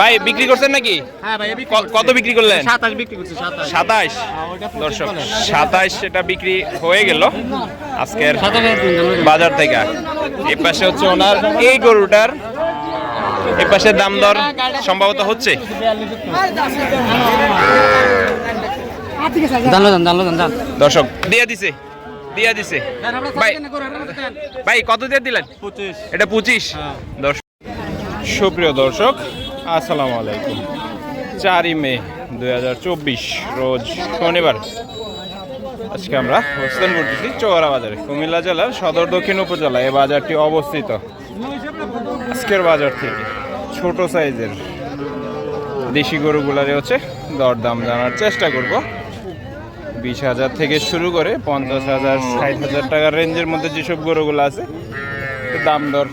ভাই বিক্রি করছেন নাকি? হ্যাঁ কত বিক্রি করলেন? সাতাশ সাতাশ। দর্শক সাতাইশ সেটা বিক্রি হয়ে গেল আজকের বাজার থেকে। এই পাশে হচ্ছে ওনার এই গরুটার। এই পাশে দাম দর সম্ভবত হচ্ছে? দর্শক দিয়ে দিছে দিয়া দিছে। ভাই ভাই কত দিয়ে দিলেন? এটা পঁচিশ? দর্শক সুপ্রিয় দর্শক, আসসালামু আলাইকুম। চারই মে দুই হাজার চব্বিশ, রোজ শনিবার। আজকে আমরা অবস্থান করতেছি চৌরা বাজারে কুমিল্লা জেলার সদর দক্ষিণ উপজেলা এই বাজারটি অবস্থিত। আজকের বাজার থেকে ছোট সাইজের দেশি গরুগুলারে হচ্ছে দরদাম জানার চেষ্টা করব। বিশ হাজার থেকে শুরু করে পঞ্চাশ হাজার, ষাট হাজার টাকার রেঞ্জের মধ্যে যেসব গরুগুলো আছে দাম দর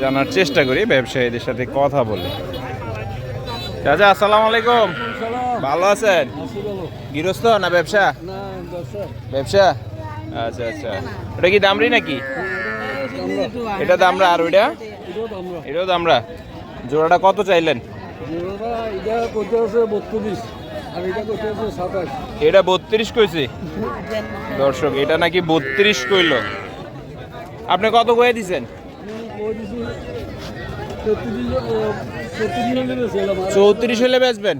জানার চেষ্টা করি ব্যবসায়ীদের সাথে কথা বলে। চাচা আসসালামু আলাইকুম। ভালো আছেন? গৃহস্থ না ব্যবসা? ব্যবসা। আচ্ছা আচ্ছা। ওটা কি দামরি নাকি? এটা দামরা আর ওইটা? এটাও দামরা জোড়াটা কত চাইলেন? এটা বত্রিশ কইছে? দর্শক এটা নাকি বত্রিশ কইল। আপনি কত কয়ে দিছেন? চৌত্রিশ হলে বেচবেন?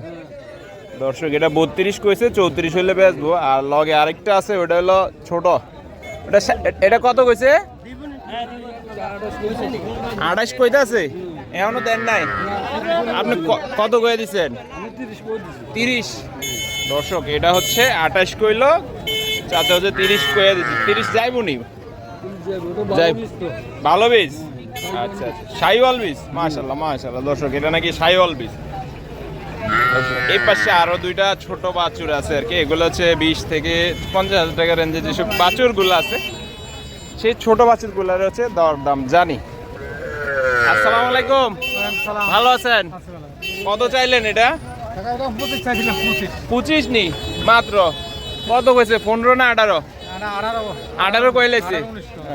দর্শক এটা বত্রিশ কইছে চৌত্রিশ হলে বেচবো। আর লগে আরেকটা আছে ওটা হলো ছোট। ওটা এটা কত কইছে? আঠাশ কইতে আছে এখনও দেন নাই। আপনি কত কয়ে দিছেন? তিরিশ দর্শক এটা হচ্ছে আঠাশ কইল। চাচা হচ্ছে তিরিশ কয়ে দিচ্ছে তিরিশ যাইব নি? ভালো বীজ? আচ্ছা আচ্ছা। সাইওয়াল বীজ? মাশাল্লাহ মাশাল্লাহ দর্শক এটা নাকি সাইওয়াল বীজ? এই পাশে আরও দুইটা ছোট বাছুর আছে আর কি। এগুলো হচ্ছে বিশ থেকে পঞ্চাশ হাজার টাকা রেঞ্জে যেসব বাছুরগুলো আছে সেই ছোট বাছুরগুলোর হচ্ছে জানি। আসসালামু আলাইকুম। ভালো আছেন? কত চাইলেন এটা? পঁচিশ নি মাত্র। কত কইছে পনেরো না আঠারো? আঠারো। কইলেছে।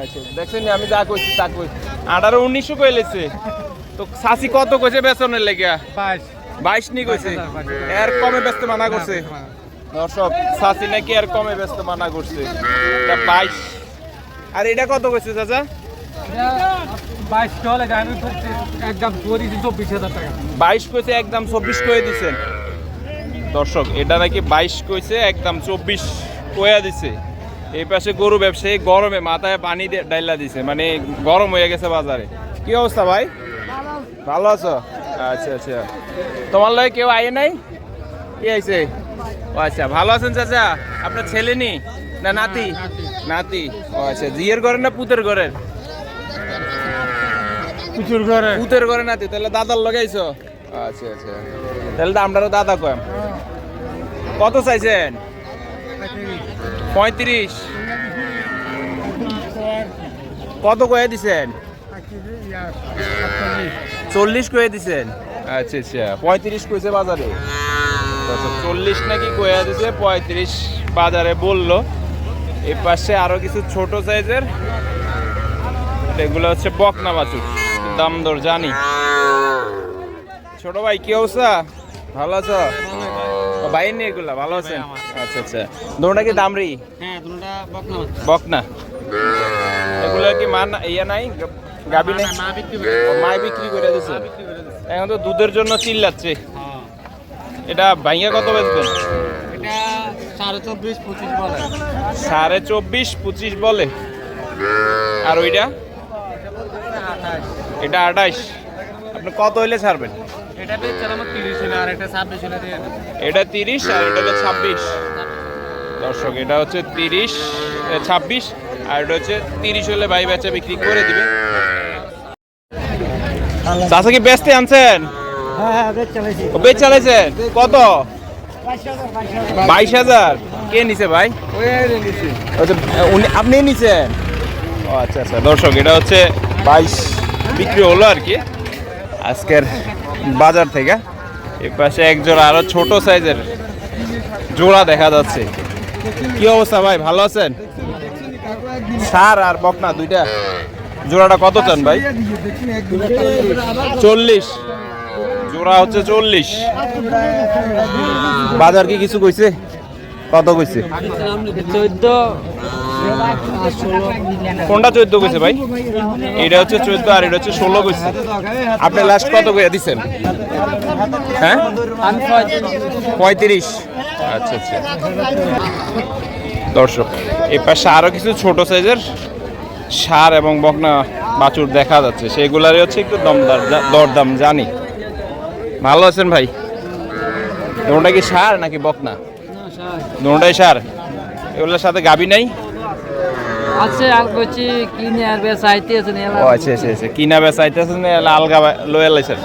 আচ্ছা দেখছেন আমি যা কইছি তা কই আঠারো উনিশশো কইলেছে। তো সাসি কত কইছে বেতনের লেগে বাইশ। নি কইছে? এর কমে ব্যস্ত মানা করছে। দর্শক সাসি নাকি এর কমে ব্যস্ত মানা করছে। বাইশ। আর এটা কত কইছে চাচা? বাইশ কইছে একদম চব্বিশ কয়ে দিছেন দর্শক এটা নাকি বাইশ কইছে একদম চব্বিশ কয়া দিছে। এই পাশে গরু ব্যবসায়ী গরমে মাথায় পানি ডাইলা দিছে মানে গরম হয়ে গেছে বাজারে। কি অবস্থা ভাই? ভালো আছো? আচ্ছা আচ্ছা। তোমার লগে কেউ আয়ে নাই? কি আইছে ও আচ্ছা ভালো আছেন চাচা? আপনার ছেলে নি? না নাতি? নাতি। ও আচ্ছা জিয়ের ঘরের না পুতের ঘরের প্রচুর ঘরে। পুতের ঘরে নাতি তাহলে দাদার লগাইছো আচ্ছা আচ্ছা। তাহলে তো আমরাও দাদা কম। কত চাইছেন? পঁয়ত্রিশ। কত কয়ে দিছেন? চল্লিশ কয়ে দিছেন। আচ্ছা আচ্ছা। পঁয়ত্রিশ কইছে বাজারে? আচ্ছা, চল্লিশ নাকি কয়ে দিছে পঁয়ত্রিশ বাজারে বলল। এই পাশে আরও কিছু ছোট সাইজের এগুলো হচ্ছে বকনা বাছুর। দাম দর জানি। ছোট ভাই কি অবস্থা? ভালো আছো? এগুলা ভালো আছেন? আচ্ছা আচ্ছা। দোনটা কি দামরি? হ্যাঁ বকনা। বকনা? এগুলো কি মান ইয়া নাই? গা- গাবি নেই? মা বিক্রি করে দিছে। এখন তো দুধের জন্য চিল্লাচ্ছে। হ্যাঁ। এটা ভাইয়া কত বেচবেন? সাড়ে চব্বিশ পঁচিশ বলে। আর ওইটা? এটা আঠাইশ আপনি কত হইলে ছাড়বেন? এটা তিরিশ আর এটা ছাব্বিশ হলে এটা তিরিশ আর এটা হলো ছাব্বিশ। দর্শক এটা হচ্ছে তিরিশ ছাব্বিশ আর এটা হচ্ছে তিরিশ হলে ভাই বেচা বিক্রি করে দিবে। চাষা কি বেচতে আনছেন? হ্যাঁ বেচ ও বেচ চালাইছেন? কত? বাইশ হাজার কে নিছে ভাই? উনি- আপনি নিছেন? ও আচ্ছা আচ্ছা। দর্শক এটা হচ্ছে বাইশ বিক্রি হলো আর কি। আজকের বাজার থেকে। এপাশে পাশে আরও ছোট সাইজের জোড়া দেখা যাচ্ছে। কি অবস্থা ভাই, ভালো আছেন? সার আর বকনা দুইটা। জোড়াটা কত চান ভাই? চল্লিশ। জোড়া হচ্ছে চল্লিশ। বাজার কি কিছু কইছে? কত কইছে? চোদ্দ কোনটা চোদ্দ কইছে ভাই? এটা হচ্ছে চোদ্দ আর এটা হচ্ছে ষোলো কইছে। আপনি লাস্ট কত কইয়া দিছেন? হ্যাঁ? পঁয়ত্রিশ। আচ্ছা আচ্ছা। দর্শক, এই পাশে আরও কিছু ছোট সাইজের সার এবং বকনা বাছুর দেখা যাচ্ছে। সেগুলারই হচ্ছে একটু দমদার দরদাম জানি। ভালো আছেন ভাই? ওটা কি সার নাকি বকনা? দুটাই সার এগুলোর সাথে গাবি নাই? আছে আর করছি কিনে আর বেশ আইতে ও আচ্ছা আচ্ছা আচ্ছা কিনা বেচা আইতেছেন আলগা লয়ে লাইছেন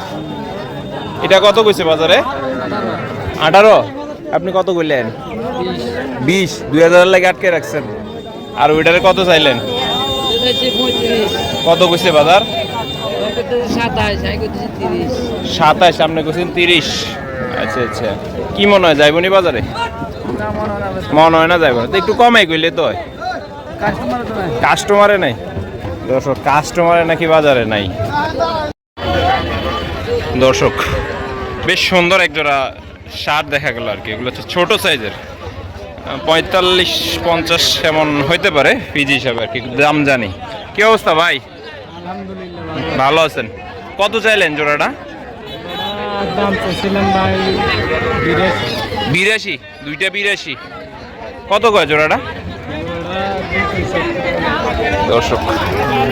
এটা কত কইছে বাজারে? আঠারো। আপনি কত কইলেন? বিশ। দুই হাজার লাগে আটকে রাখছেন। আর ওইটারে কত চাইলেন? কত কইছে বাজার? সাতাশ আপনি কইছেন তিরিশ। আচ্ছা আচ্ছা। কি মনে হয় যাইবনি বাজারে? মনে হয় না যাইব না তো একটু কমাই কইলে তো কাস্টমার তো নাই। কাস্টমারে নাই? দর্শক কাস্টমারে নাকি বাজারে নাই? দর্শক বেশ সুন্দর একজোড়া শার্ট দেখা গেল আর কি। এগুলো হচ্ছে ছোট সাইজের। পঁয়তাল্লিশ পঞ্চাশ এমন হইতে পারে পিজি হিসাবে আর কি। দাম জানি। কি অবস্থা ভাই? ভালো আছেন। কত চাইলেন জোড়াটা? বিরাশি। বিরাশি? দুইটা বিরাশি। কত কয় জোড়াটা? দর্শক,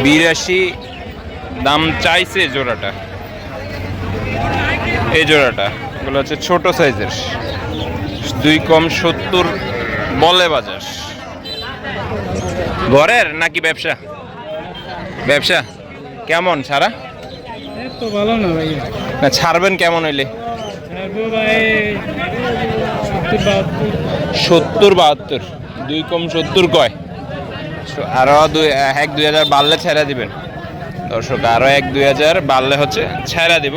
বিরাশি দাম চাইছে জোড়াটা। এই জোড়াটা, এগুলো হচ্ছে ছোট সাইজের। দুই কম সত্তর বলে বাজার। ঘরের নাকি ব্যবসা? ব্যবসা। কেমন ছাড়া তো ভালো না ভাই। না ছাড়বেন কেমন হইলে? সত্তর বাহাত্তর। দুই কম সত্তর কয়? আরও দুই এক দুই হাজার বাড়লে ছেড়ে দিবেন। দর্শক আরও এক দুই হাজার বাড়লে হচ্ছে ছেড়ে দিব।